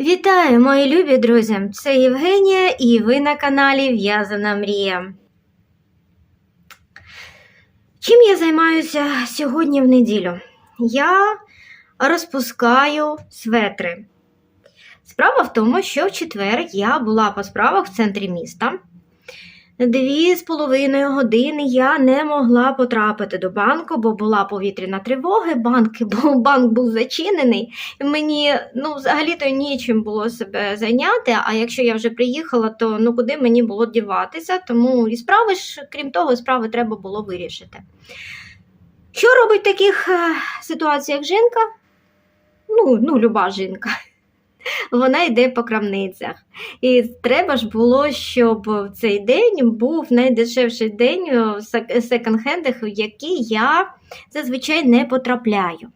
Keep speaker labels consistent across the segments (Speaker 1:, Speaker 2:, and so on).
Speaker 1: Вітаю, мої любі друзі! Це Євгенія і ви на каналі В'язана Мрія. Чим я займаюся сьогодні в неділю? Я розпускаю светри. Справа в тому, що в четвер я була по справах в центрі міста. Дві з половиною години я не могла потрапити до банку, бо була повітряна тривога, банк, банк був зачинений. Мені ну, взагалі-то нічим було себе зайняти. А якщо я вже приїхала, то ну куди мені було діватися? Тому і справи ж, крім того, справи треба було вирішити. Що робить в таких е, ситуаціях жінка? Ну, ну, люба жінка. Вона йде по крамницях. І треба ж було, щоб в цей день був найдешевший день в секонд-хендах, в який я зазвичай не потрапляю.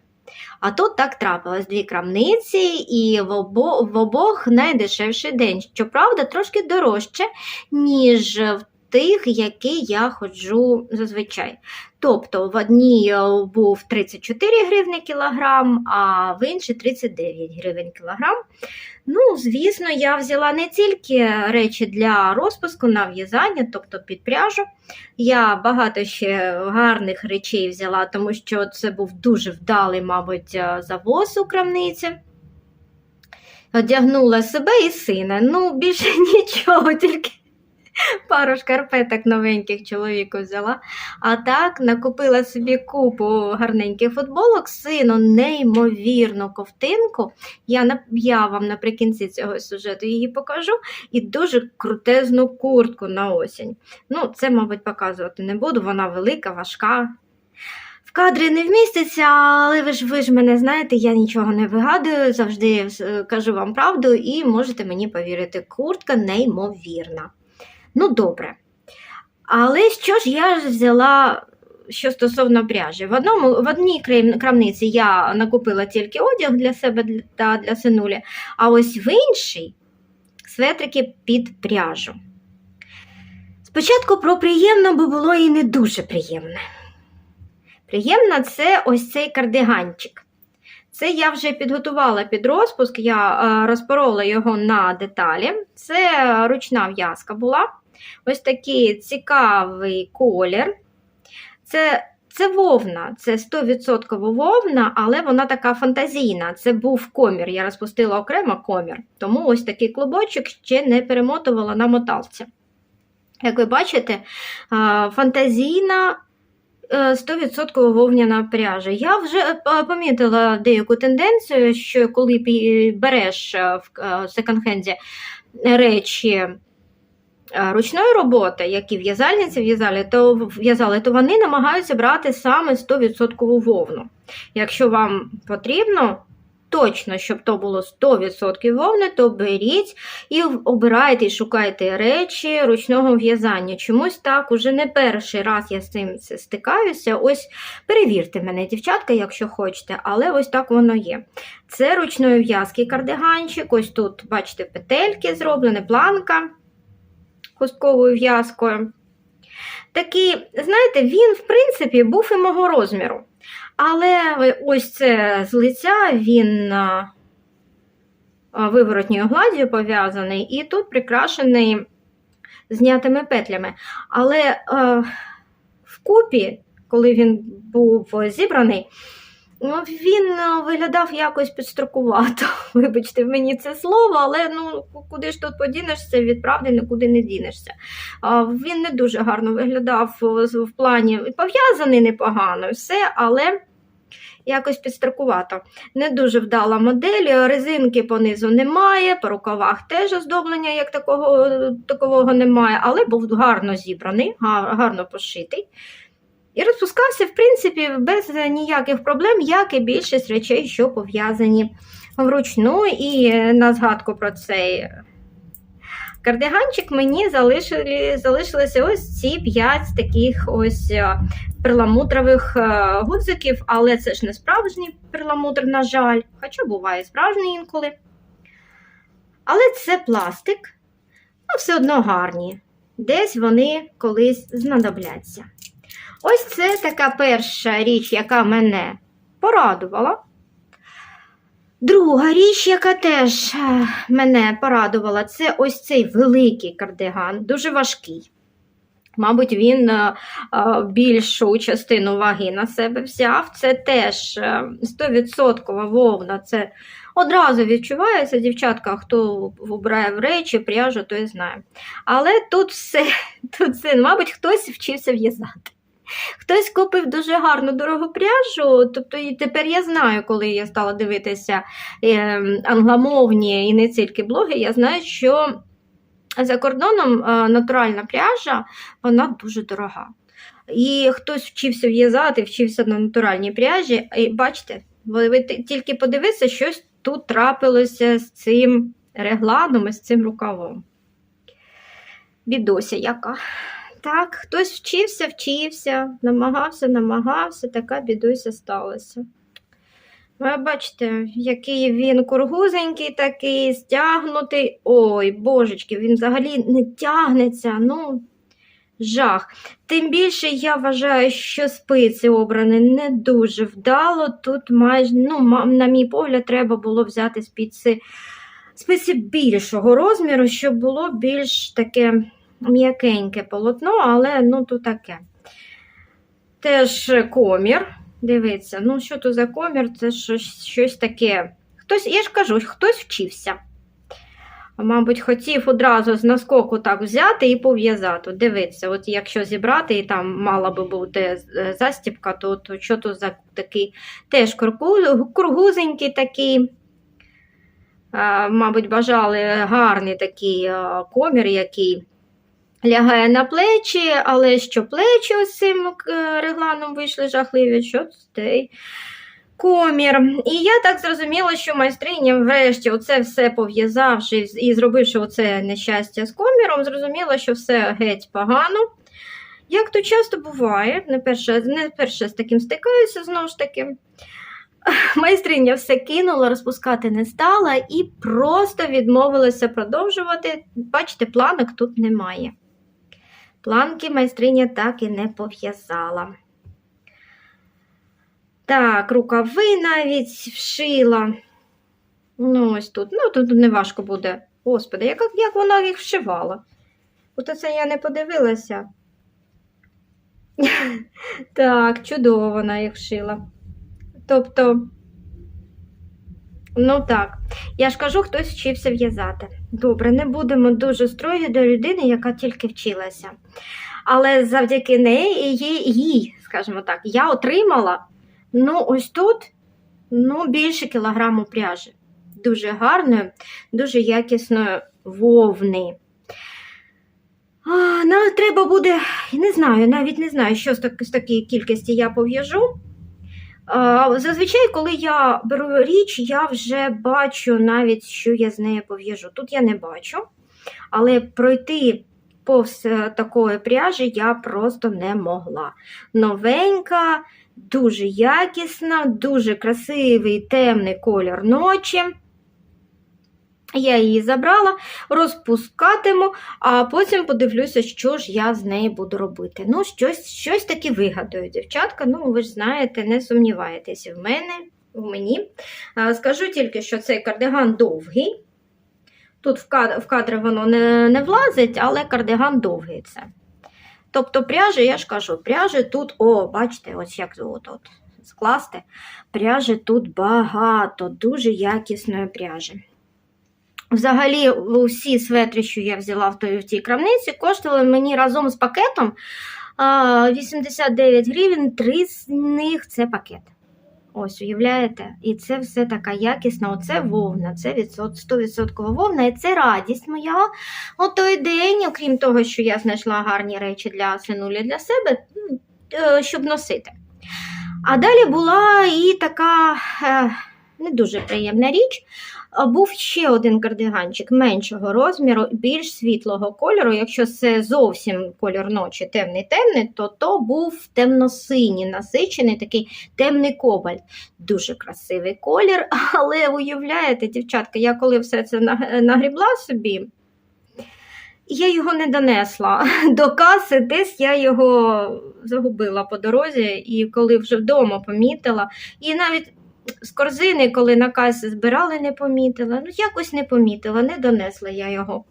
Speaker 1: А тут так трапилось дві крамниці, і в, обо, в обох найдешевший день. Щоправда, трошки дорожче, ніж в тих, які я ходжу зазвичай. Тобто в одній е, був 34 гривні кілограм, а в іншій 39 гривень кілограм. Ну, звісно, я взяла не тільки речі для розпуску на в'язання, тобто під пряжу. Я багато ще гарних речей взяла, тому що це був дуже вдалий, мабуть, е, завоз у крамниці. Одягнула себе і сина. Ну, більше нічого, тільки пару шкарпеток новеньких чоловіку взяла. А так накупила собі купу гарненьких футболок, сину неймовірну ковтинку. Я, я вам наприкінці цього сюжету її покажу. І дуже крутезну куртку на осінь. Ну, це, мабуть, показувати не буду, вона велика, важка. В кадри не вміститься, але ви ж ви ж мене знаєте, я нічого не вигадую, завжди е, кажу вам правду і можете мені повірити, куртка неймовірна. Ну, добре. Але що ж я взяла, що стосовно пряжі? В одному, в одній крамниці я накупила тільки одяг для себе та для синулі, а ось в іншій светрики під пряжу. Спочатку про приємно, бо було і не дуже приємне. Приємно це ось цей кардиганчик. Це я вже підготувала під розпуск, я е, розпорола його на деталі. Це ручна в'язка була. Ось такий цікавий колір. Це це вовна, це 100% вовна, але вона така фантазійна. Це був комір. Я розпустила окремо комір, тому ось такий клубочок ще не перемотувала на моталці. Як ви бачите, фантазійна 100% вовняна пряжа. Я вже е, помітила деяку тенденцію, що коли береш в секонд-хенді речі ручної роботи, які в'язальниці в'язали, то в'язали, то вони намагаються брати саме 100% вовну. Якщо вам потрібно точно, щоб то було 100% вовни, то беріть і обирайте і шукайте речі ручного в'язання. Чомусь так, уже не перший раз я з цим стикаюся. Ось перевірте мене, дівчатка, якщо хочете, але ось так воно є. Це ручної в'язки кардиганчик. Ось тут, бачите, петельки зроблені, планка хустковою в'язкою. Такий, знаєте, він, в принципі, був і мого розміру. Але ось це з лиця він виворотньою гладдю пов'язаний, і тут прикрашений знятими петлями. Але е, вкупі, коли він був зібраний, Ну, Він е, виглядав якось підстрокувато. Вибачте, мені це слово, але ну, куди ж тут подінешся, від правди нікуди не дінешся. Він не дуже гарно виглядав в плані пов'язаний непогано, все, але якось підстрокувато. Не дуже вдала модель, резинки понизу немає, по рукавах теж оздоблення як такого такого немає, але був гарно зібраний, гарно пошитий. І розпускався, в принципі, без ніяких проблем, як і більшість речей, що пов'язані вручну. І на згадку про цей кардиганчик мені залишили, залишилися ось ці п'ять таких ось е, перламутрових е, гудзиків, але це ж не справжній перламутр, на жаль, хоча буває справжній інколи. Але це пластик, ну все одно гарні. Десь вони колись знадобляться. Ось це така перша річ, яка мене порадувала. Друга річ, яка теж е, мене порадувала, це ось цей великий кардиган, дуже важкий. Мабуть, він е, е, більшу частину ваги на себе взяв. Це теж е, 100% вовна. Це одразу відчувається, дівчатка, хто вбирає в речі, пряжу, той знає. Але тут все, тут все, мабуть, хтось вчився в'язати. Хтось купив дуже гарну дорогу пряжу. Тобто і тепер я знаю, коли я стала дивитися е, англомовні і не тільки блоги, я знаю, що за кордоном е, натуральна пряжа, вона дуже дорога. І хтось вчився в'язати, вчився на натуральній пряжі. І бачите, ви, тільки подивіться, щось тут трапилося з цим регланом і з цим рукавом. Бідося яка. Так, хтось вчився, вчився, намагався, намагався, така бідося сталася. Ви бачите, який він кургузенький такий, стягнутий. Ой, божечки, він взагалі не тягнеться. Ну, жах. Тим більше я вважаю, що спиці обрані не дуже вдало. Тут майже, ну, на мій погляд, треба було взяти спиці, спиці більшого розміру, щоб було більш таке м'якеньке полотно, але ну, то таке. Теж комір. Дивіться, ну що то за комір? Це щось, щось таке. Хтось, я ж кажу, хтось вчився. Мабуть, хотів одразу з наскоку так взяти і пов'язати. Дивіться, от якщо зібрати, і там мала би бути е, застібка, то, то що то за такий теж кургузенький такий. Мабуть, бажали гарний такий комір, який лягає на плечі, але що плечі ось цим е, регланом вийшли жахливі, що цей комір. І я так зрозуміла, що майстриня, врешті, оце все пов'язавши і зробивши оце нещастя з коміром, зрозуміла, що все геть погано. Як то часто буває, не перше, не перше з таким стикаюся знову ж таки. Майстриня все кинула, розпускати не стала і просто відмовилася продовжувати. Бачите, планок тут немає. Планки майстриня так і не пов'язала. Так, рукави навіть вшила. Ну, ось тут. Ну, тут не важко буде. Господи, як, як вона їх вшивала? От це я не подивилася. Так, чудово вона їх вшила. Тобто, ну так, я ж кажу, хтось вчився в'язати. Добре, не будемо дуже строгі до людини, яка тільки вчилася. Але завдяки неї, їй, скажімо так, я отримала ну, ось тут ну, більше кілограму пряжі. Дуже гарної, дуже якісної вовни. А, нам треба буде, не знаю, навіть не знаю, що з такої кількості я пов'яжу. Зазвичай, коли я беру річ, я вже бачу навіть, що я з нею пов'яжу. Тут я не бачу, але пройти повз е, такої пряжі я просто не могла. Новенька, дуже якісна, дуже красивий темний колір ночі. Я її забрала, розпускатиму, а потім подивлюся, що ж я з нею буду робити. Ну, щось щось таки вигадую, дівчатка. Ну, ви ж знаєте, не сумніваєтеся в мене, в мені. Скажу тільки, що цей кардиган довгий. Тут в кадри воно не, не влазить, але кардиган довгий це. Тобто пряжі, я ж кажу, пряжі тут, о, бачите, ось як от, от скласти. Пряжі тут багато, дуже якісної пряжі. Взагалі, усі светри, що я взяла в той в тій крамниці, коштували мені разом з пакетом 89 гривень, три з них це пакет. Ось, уявляєте? І це все така якісна, оце вовна, це 100% вовна, і це радість моя. У той день, окрім того, що я знайшла гарні речі для синулі для себе, е, щоб носити. А далі була і така е, не дуже приємна річ. Був ще один кардиганчик меншого розміру, більш світлого кольору. Якщо це зовсім колір ночі темний-темний, то то був темно-синій, насичений, такий темний кобальт. Дуже красивий колір. Але уявляєте, дівчатка, я коли все це нагрібла собі, я його не донесла до каси, десь я його загубила по дорозі, і коли вже вдома помітила, і навіть з корзини, коли на касі збирали, не помітила. Ну, якось не помітила, не донесла я його.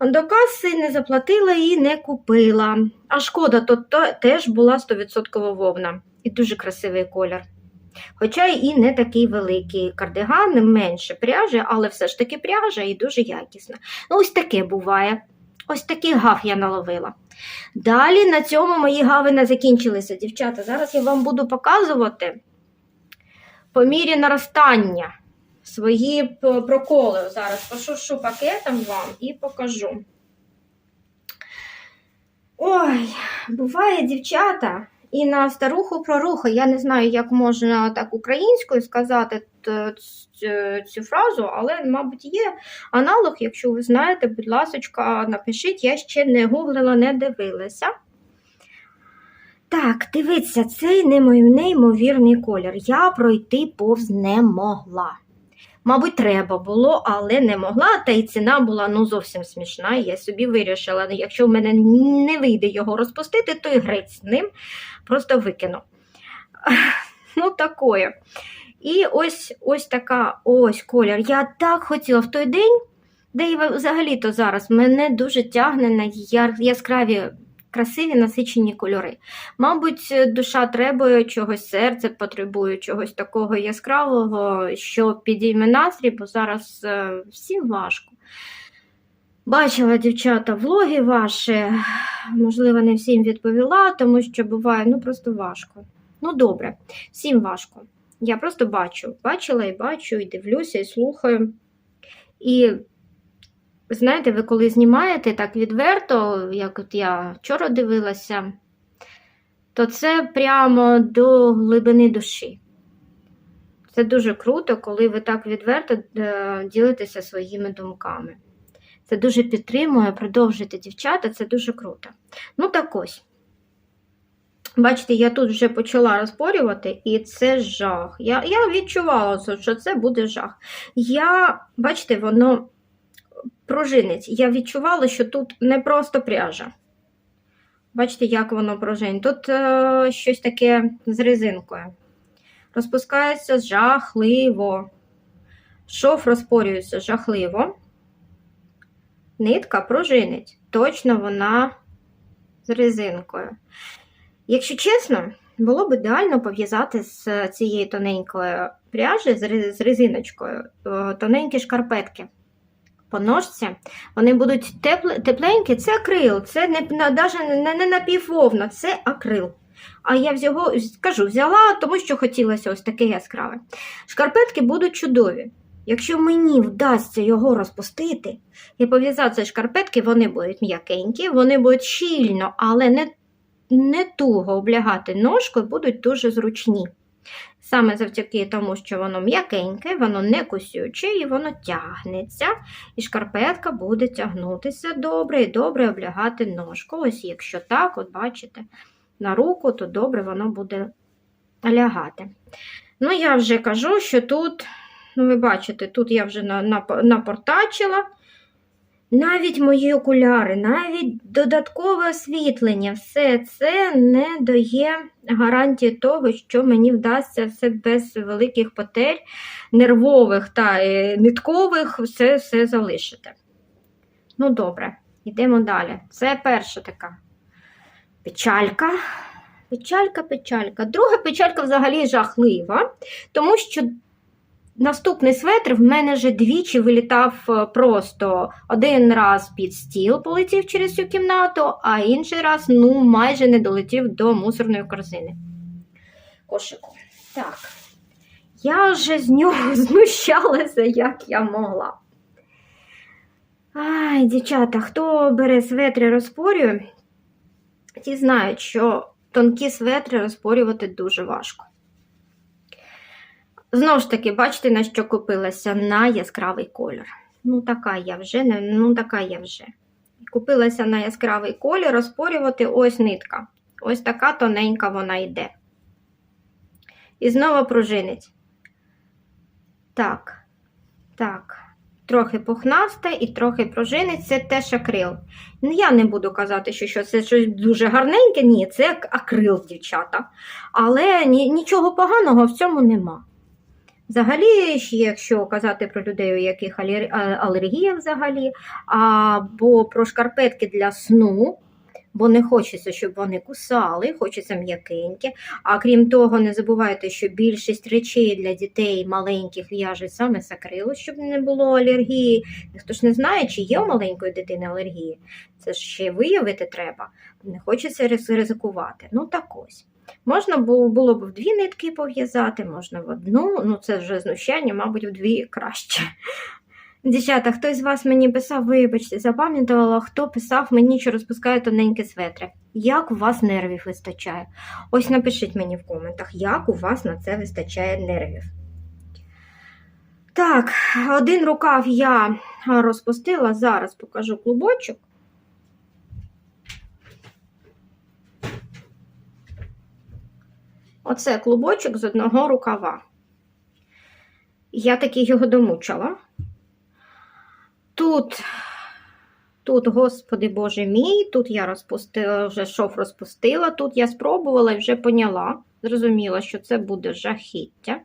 Speaker 1: До каси не заплатила і не купила. А шкода, то, то теж була 100% вовна і дуже красивий колір. Хоча і не такий великий кардиган, менше пряжі, але все ж таки пряжа і дуже якісна. Ну, ось таке буває. Ось такий гав я наловила. Далі на цьому мої gaви не закінчилися, дівчата. Зараз я вам буду показувати по мірі наростання свої проколи. Зараз пошуршу пакетом вам і покажу. Ой, буває, дівчата, і на старуху проруху. Я не знаю, як можна так українською сказати цю фразу, але, мабуть, є аналог. Якщо ви знаєте, будь ласка, напишіть, я ще не гуглила, не дивилася. Так, дивіться, цей неймовірний колір. Я пройти повз не могла. Мабуть, треба було, але не могла, та й ціна була ну зовсім смішна. Я собі вирішила, якщо в мене не вийде його розпустити, то і греть з ним просто викину. Ну, такое. І ось ось така ось колір. Я так хотіла в той день, де і взагалі-то зараз мене дуже тягне на яскраві, красиві насичені кольори. Мабуть, душа требує чогось, серце потребує чогось такого яскравого, що підійме настрій, бо зараз е, всім важко. Бачила, дівчата, влоги ваші, можливо, не всім відповіла, тому що буває ну просто важко. Ну, добре, всім важко. Я просто бачу, бачила і бачу, і дивлюся, і слухаю. І знаєте, ви коли знімаєте так відверто, як от я вчора дивилася, то це прямо до глибини душі. Це дуже круто, коли ви так відверто е, ділитеся своїми думками. Це дуже підтримує, продовжуйте, дівчата, це дуже круто. Ну, так ось. Бачите, я тут вже почала розпорювати, і це жах. Я, я відчувала, що це буде жах. Я, бачите, воно пружинець. Я відчувала, що тут не просто пряжа. Бачите, як воно пружинить. Тут е, щось таке з резинкою. Розпускається жахливо. Шов розпорюється жахливо. Нитка пружинить. Точно вона з резинкою. Якщо чесно, було б ідеально пов'язати з цієї тоненької пряжі, з резиночкою, е, тоненькі шкарпетки. По ножці вони будуть тепле- тепленькі, це акрил, це не, на- даже не, напіввовна, це акрил. А я взяго, кажу, взяла, тому що хотілося ось таке яскраве. Шкарпетки будуть чудові. Якщо мені вдасться його розпустити і пов'язати шкарпетки, вони будуть м'якенькі, вони будуть щільно, але не, не туго облягати ножкою, будуть дуже зручні. Саме завдяки тому, що воно м'якеньке, воно не кусюче і воно тягнеться, і шкарпетка буде тягнутися добре і добре облягати ножку. Ось якщо так, от бачите, на руку, то добре воно буде лягати. Ну, я вже кажу, що тут, ну, ви бачите, тут я вже на- на- напортачила. Навіть мої окуляри, навіть додаткове освітлення, все це не дає гарантії того, що мені вдасться все без великих потерь, нервових та е, ниткових, все, все залишити. Ну, добре, йдемо далі. Це перша така печалька. Печалька, печалька. Друга печалька взагалі жахлива, тому що наступний светр в мене вже двічі вилітав е, просто один раз під стіл, полетів через цю кімнату, а інший раз ну, майже не долетів до мусорної корзини. Кошику. Так. Я вже з нього знущалася, як я могла. Ай, дівчата, хто бере светри розпорює, ті знають, що тонкі светри розпорювати дуже важко. Знову ж таки, бачите, на що купилася на яскравий колір. Ну, така я вже, ну, така я вже. Купилася на яскравий колір, розпорювати ось нитка. Ось така тоненька вона йде. І знову пружинить. Так, так. Трохи пухнасте і трохи пружинить, це теж акрил. Ну, я не буду казати, що, це щось дуже гарненьке, ні, це акрил, дівчата. Але ні, нічого поганого в цьому нема. Взагалі, якщо казати про людей, у яких алер- алергія взагалі, або про шкарпетки для сну, бо не хочеться, щоб вони кусали, хочеться м'якенькі. А крім того, не забувайте, що більшість речей для дітей маленьких в'яжуть саме з щоб не було алергії. Ніхто ж не знає, чи є у маленької дитини алергії. Це ж ще виявити треба. Не хочеться ризикувати. Ну так ось. Можна було, б в дві нитки пов'язати, можна в одну, ну це вже знущання, мабуть, в дві краще. Дівчата, хтось з вас мені писав, вибачте, запам'ятала, хто писав мені, що розпускає тоненькі светри. Як у вас нервів вистачає? Ось напишіть мені в коментах, як у вас на це вистачає нервів. Так, один рукав я розпустила, зараз покажу клубочок. Оце клубочок з одного рукава. Я таки його домучила. Тут, тут, господи Боже мій, тут я розпустила, вже шов розпустила, тут я спробувала і вже поняла, зрозуміла, що це буде жахіття.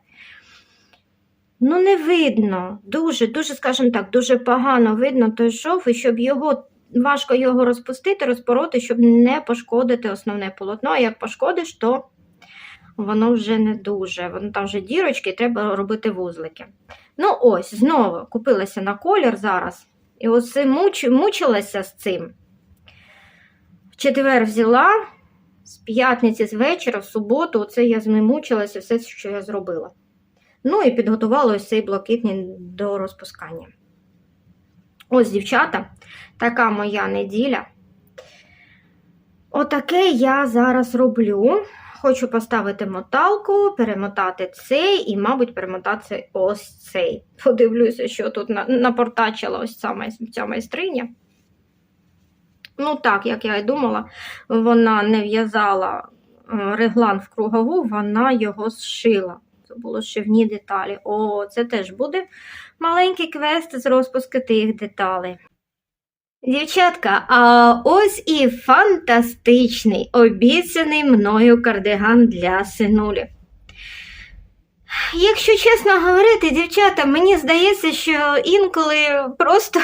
Speaker 1: Ну, не видно, дуже, дуже, скажімо так, дуже погано видно той шов, і щоб його, важко його розпустити, розпороти, щоб не пошкодити основне полотно. А як пошкодиш, то воно вже не дуже. Воно там вже дірочки, треба робити вузлики. Ну, ось, знову купилася на колір зараз. І оце муч, мучилася з цим. В четвер взяла, з п'ятниці з вечора, в суботу, оце я з ним мучилася, все, що я зробила. Ну і підготувала ось цей блакитний до розпускання. Ось, дівчата, така моя неділя. Отаке я зараз роблю. Хочу поставити моталку, перемотати цей і, мабуть, перемотати ось цей. Подивлюся, що тут напортачила ось майс- ця майстриня. Ну, так, як я і думала, вона не в'язала е, реглан в кругову, вона його зшила. Це було шивні деталі. О, це теж буде маленький квест з розпуску тих деталей. Дівчатка, а ось і фантастичний обіцяний мною кардиган для синулі. Якщо чесно говорити, дівчата, мені здається, що інколи просто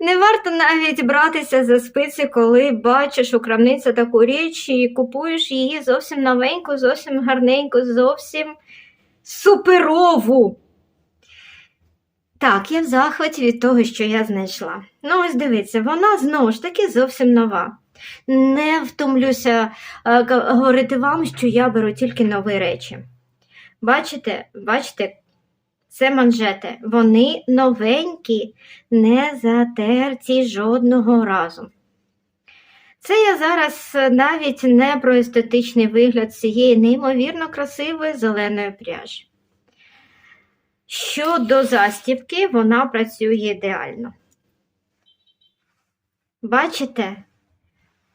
Speaker 1: не варто навіть братися за спиці, коли бачиш у крамниці таку річ і купуєш її зовсім новеньку, зовсім гарненьку, зовсім суперову. Так, я в захваті від того, що я знайшла. Ну, ось дивіться, вона знову ж таки зовсім нова. Не втомлюся е, говорити вам, що я беру тільки нові речі. Бачите, бачите, це манжети. Вони новенькі, не затерті жодного разу. Це я зараз навіть не про естетичний вигляд цієї неймовірно красивої зеленої пряжі. Щодо застібки, вона працює ідеально. Бачите?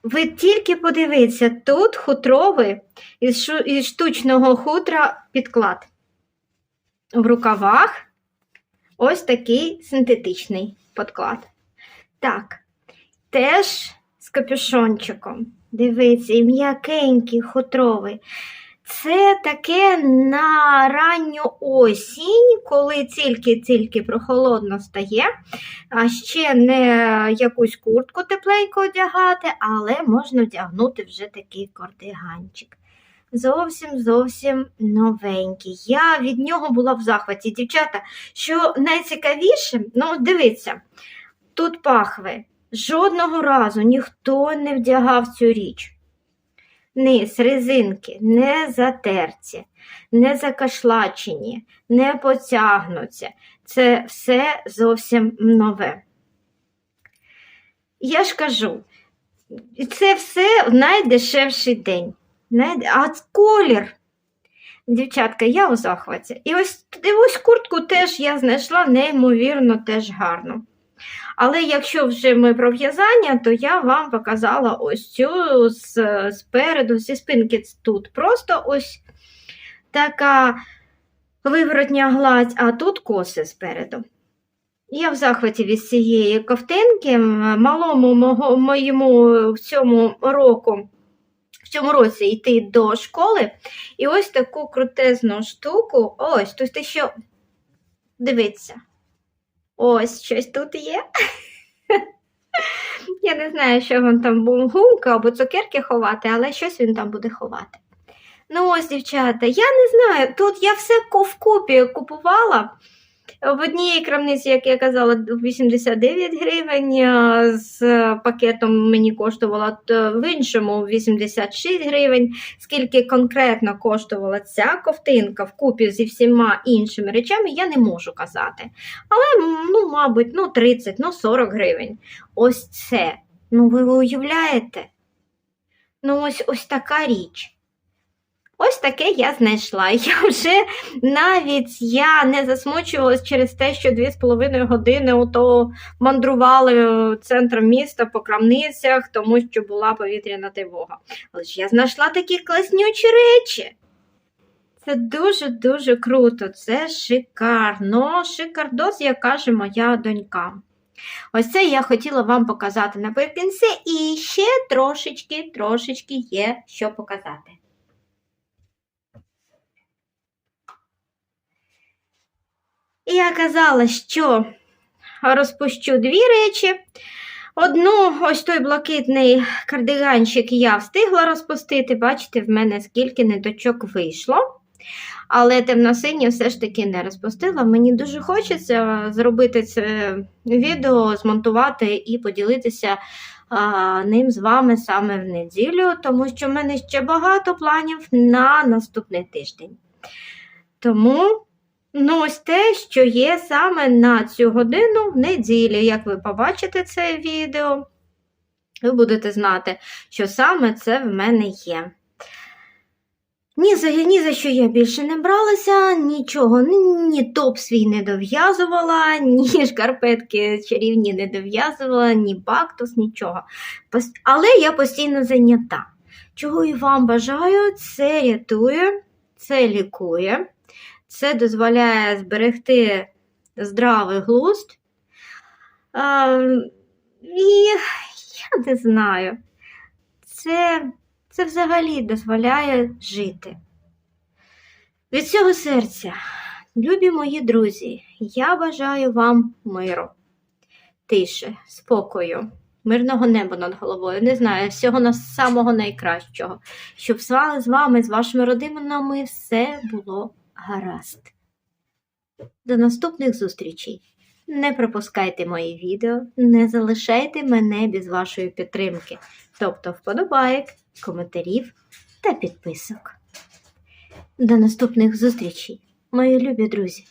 Speaker 1: Ви тільки подивіться, тут хутровий із штучного хутра підклад. В рукавах ось такий синтетичний підклад. Так, теж з капюшончиком. Дивіться, і м'якенький хутровий. Це таке на ранню осінь, коли тільки-тільки прохолодно стає, а ще не якусь куртку тепленько одягати, але можна вдягнути вже такий кардиганчик. Зовсім зовсім новенький. Я від нього була в захваті. Дівчата, що найцікавіше, ну дивіться, тут пахви. Жодного разу ніхто не вдягав цю річ. Низ, резинки не затерті, не закашлачені, не потягнуті. Це все зовсім нове. Я ж кажу, це все в найдешевший день. А колір, дівчатка, я у захваті. І ось, і ось куртку теж я знайшла неймовірно теж гарно. Але якщо вже ми про в'язання, то я вам показала ось цю з, спереду, зі спинки тут просто ось така виворотня гладь, а тут коси спереду. Я в захваті від цієї ковтинки. Малому мого, моєму в цьому року цьому році йти до школи. І ось таку крутезну штуку. Ось, тут ще дивіться. Ось щось тут є. Я не знаю, що він там гумка або цукерки ховати, але щось він там буде ховати. Ну ось, дівчата, я не знаю. Тут я все ку- вкупі купувала. В одній крамниці, як я казала, 89 гривень, з пакетом мені коштувало, то в іншому 86 гривень. Скільки конкретно коштувала ця ковтинка вкупі зі всіма іншими речами, я не можу казати. Але, ну, мабуть, ну 30, ну 40 гривень. Ось це. Ну, ви уявляєте? Ну, ось ось така річ. Ось таке я знайшла. Я вже навіть я не засмучувалась через те, що дві з половиною години ото мандрували центром міста по крамницях, тому що була повітряна тривога. Але ж я знайшла такі класнючі речі. Це дуже-дуже круто, це шикарно, шикардос, як каже моя донька. Ось це я хотіла вам показати наприкінці, і ще трошечки, трошечки є що показати. І я казала, що розпущу дві речі. Одну, ось той блакитний кардиганчик я встигла розпустити. Бачите, в мене скільки ниточок вийшло. Але темно-синє все ж таки не розпустила. Мені дуже хочеться зробити це відео, змонтувати і поділитися а, ним з вами саме в неділю, тому що в мене ще багато планів на наступний тиждень. Тому. Ну, ось те, що є саме на цю годину в неділі. Як ви побачите це відео, ви будете знати, що саме це в мене є. Ні за, ні за що я більше не бралася, нічого, ні, ні топ свій не дов'язувала, ні шкарпетки чарівні не дов'язувала, ні бактус, нічого. Але я постійно зайнята. Чого і вам бажаю, це рятує, це лікує. Це дозволяє зберегти здравий глузд. І я не знаю, це, це взагалі дозволяє жити. Від цього серця, любі мої друзі, я бажаю вам миру, тиші, спокою, мирного неба над головою. Не знаю, всього на самого найкращого, щоб з вами, з вашими родинами все було гаразд. До наступних зустрічей. Не пропускайте мої відео, не залишайте мене без вашої підтримки, тобто вподобайок, коментарів та підписок. До наступних зустрічей, мої любі друзі!